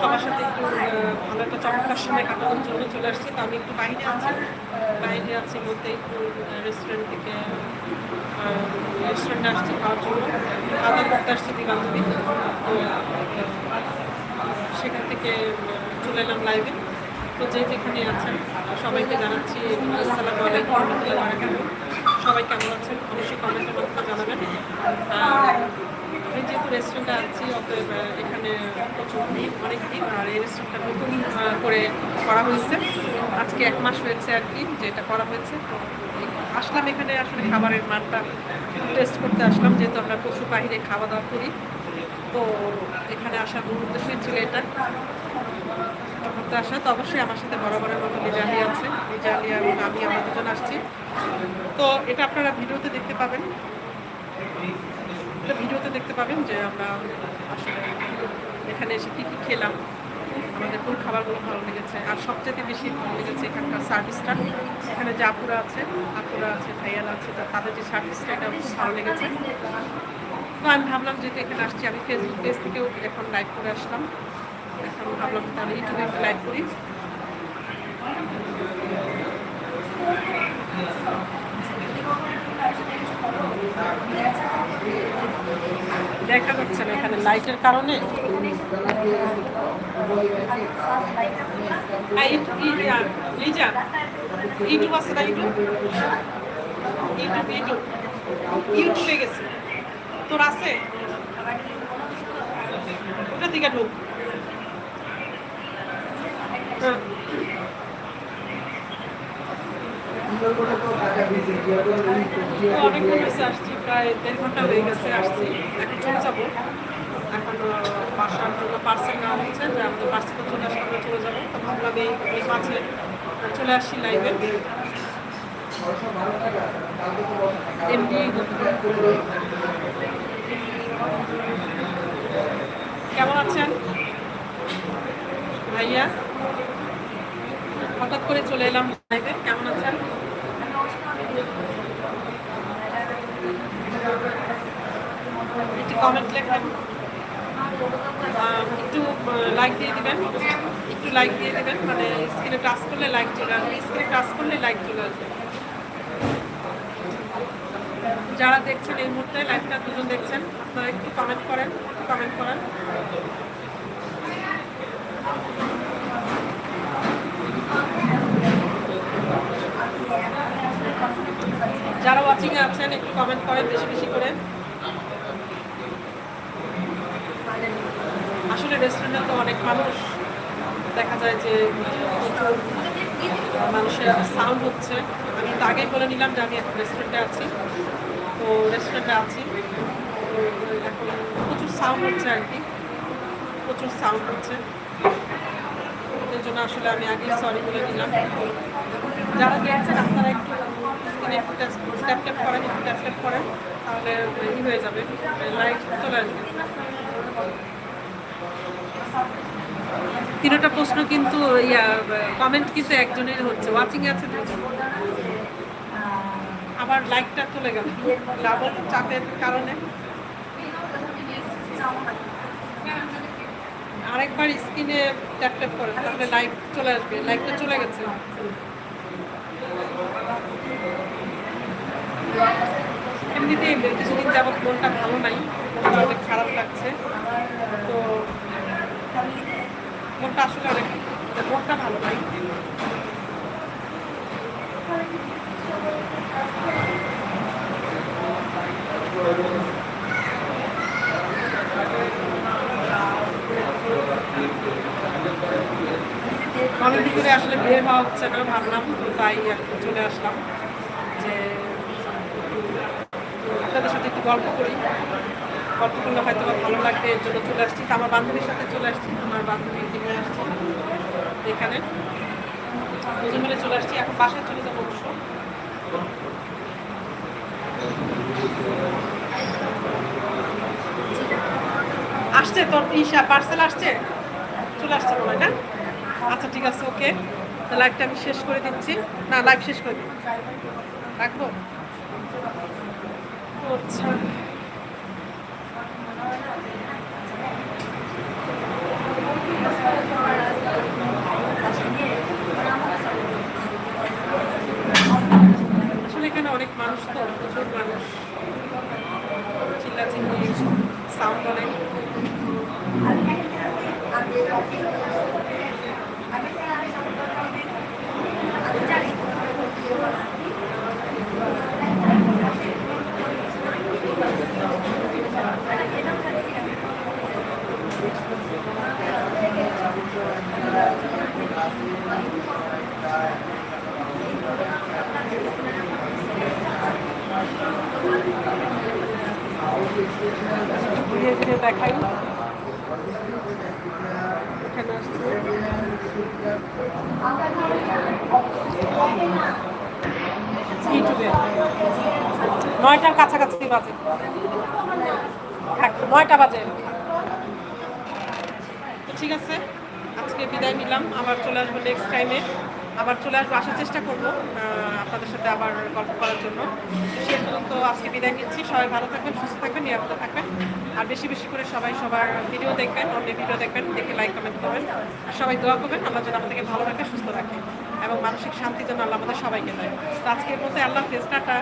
সবার সাথে একটু ভালো একটা চমৎকার সময় কাটানোর জন্য চলে আসছি। তো আমি একটু বাইরে আছি। বাইরে আছি বলতে একটু রেস্টুরেন্ট থেকে রেস্টুরেন্টে আসছি খাওয়ার জন্য। খাওয়া করতে আসছি দুই বান্ধবী সেখান থেকে চলে এলাম লাইভে তো যে যেখানে আছেন, সবাইকে জানাচ্ছি, আসসালামু আলাইকুম রহমতুল্লাহ সবাই কেমন আছেন? অবশ্যই কমেন্টের মাধ্যমে জানাবেন। আমি যেহেতু রেস্টুরেন্টে আছি, অতএব এখানে প্রচুর ভিড়, অনেক ভিড়, আর এই রেস্টুরেন্টটা নতুন করে করা হয়েছে। আজকে এক মাস হয়েছে আর কি যে এটা করা হয়েছে। আসলাম এখানে, আসলে খাবারের মানটা টেস্ট করতে আসলাম, যেহেতু আমরা প্রচুর বাইরে খাওয়া দাওয়া করি। তো এখানে আসার মূল উদ্দেশ্যই ছিল এটা। করতে আসা তো অবশ্যই আমার সাথে বরাবরের মতো লিজালি আছে। লিজালি এবং আমি, আমরা দুজন আসছি। তো এটা আপনারা ভিডিওতে দেখতে পাবেন। এটা ভিডিওতে দেখতে পাবেন যে আমরা আসলে এখানে এসে কী কী খেলাম, আমাদের কোন খাবারগুলো ভালো লেগেছে, আর সবচেয়ে বেশি ভালো লেগেছে এখানকার সার্ভিসটা এখানে যে আপুরা আছে আপুরা আছে ভাইয়াল আছে তাদের যে সার্ভিসটা এটা খুব ভালো লেগেছে। তো আমি ভাবলাম যেহেতু এখানে আসছি, আমি ফেসবুক পেজ থেকেও এখন লাইভ করে আসলাম। এখন ভাবলাম তাহলে ইউটিউবে একটু লাইভ করি। দেখা যাচ্ছে না এখানে লাইটের কারণে। ইউটিউব আছে না ইউটিউব ইউটিউব। গেছে। তোর আছে? ওটা দিকে ঢুক। হ্যাঁ। অনেকক্ষণ আসছি। প্রায় দেড় ঘণ্টা হয়ে গেছে, আসছি। এখন চলে যাব। এখন বাসার জন্য পার্সেল নেওয়া হচ্ছে, যে আমাদের পার্সেল চলে আসলে আমরা চলে যাব। তো ভাবলাম এই মাঝে চলে আসছি লাইভে কেমন আছেন? ভাইয়া? হঠাৎ করে চলে এলাম লাইভে কেমন আছেন একটু কমেন্ট লেখেন একটু লাইক দিয়ে দিবেন। একটু লাইক দিয়ে দিবেন মানে স্ক্রিনে টাচ করলে লাইক চলে আসবে। স্ক্রিনে টাচ করলে লাইক চলে আসবে। যারা দেখছেন এই মুহূর্তে লাইভটা দুজন দেখছেন, আপনারা একটু কমেন্ট করেন কমেন্ট করেন। যারা ওয়াচিং এ আছেন, একটু কমেন্ট করেন, বেশি বেশি করে। রেস্টুরেন্টে তো অনেক মানুষ দেখা যায় যে মানুষের সাউন্ড হচ্ছে। আমি তো আগেই বলে নিলাম যে আমি এখন রেস্টুরেন্টে আছি। তো রেস্টুরেন্টে আছি। এখন প্রচুর সাউন্ড হচ্ছে আর কি। প্রচুর সাউন্ড হচ্ছে। এর জন্য আসলে আমি আগেই সরি বলে দিলাম যারা দেখছেন আপনারা একটু স্ক্রিনে একটু ট্যাপ ট্যাপ করেন, একটু ট্যাপ ট্যাপ করেন, তাহলে ই হয়ে যাবে। লাইট চলে আসবে। তিনটা প্রশ্ন কিন্তু, ইয়া কমেন্ট কিন্তু একজনের হচ্ছে। ওয়াচিং আছে আবার লাইকটা চলে গেল। ডাবল চাপের কারণে। আরেকবার স্ক্রিনে ট্যাপ ট্যাপ করেন তাহলে লাইক চলে আসবে। লাইকটা চলে গেছে। এমনিতেই কিছুদিন যাবৎ মনটা ভালো নাই, মনটা অনেক খারাপ লাগছে। তো মনটা আসলে অনেক মনটা ভালো নাই। অনেকদিন করে আসলে বের হওয়া হচ্ছে না, ভাবলাম তাই আর চলে আসলাম যে আপনাদের সাথে একটু গল্প করি। গল্প করলে হয়তো ভালো লাগবে, এর জন্য চলে আসছি। আমার বান্ধবীর সাথে চলে আসছি আমার বান্ধবীকে নিয়ে আসছি, এখানে। দুজন মিলে চলে আসছি, এখন বাসায় চলে যাব অবশ্য। আসছে তোর ইসা পার্সেল আসছে? চলে আসছে মনে না? আচ্ছা ঠিক আছে, ওকে। লাইভটা আমি শেষ করে দিচ্ছি। না লাইভ শেষ করে দিই। রাখব? আচ্ছা আসলে এখানে অনেক মানুষ তো প্রচুর মানুষ। চিল্লাচিল্লি সাউন্ড অনেক। ধীরে ধীরে দেখাই নয়টার কাছাকাছি বাজে। নয়টা বাজে। তো ঠিক আছে, আজকে বিদায় নিলাম। আবার চলে আসব নেক্সট টাইমে আবার চলে আসব, আসার চেষ্টা করব আপনাদের সাথে আবার গল্প করার জন্য। সে পর্যন্ত আজকে বিদায় নিচ্ছি। সবাই ভালো থাকবেন, সুস্থ থাকবেন, নিরাপদে থাকবেন। আর বেশি বেশি করে সবাই সবার ভিডিও দেখবেন, অন্য ভিডিও দেখবেন, দেখে লাইক কমেন্ট করবেন। আর সবাই দোয়া করবেন, আল্লাহ যেন আমাদেরকে ভালো রাখে, সুস্থ রাখে এবং মানসিক শান্তি যেন আল্লাহ আমাদের সবাইকে দেয়। তো আজকের মধ্যে আল্লাহ হাফেজ, টাটা।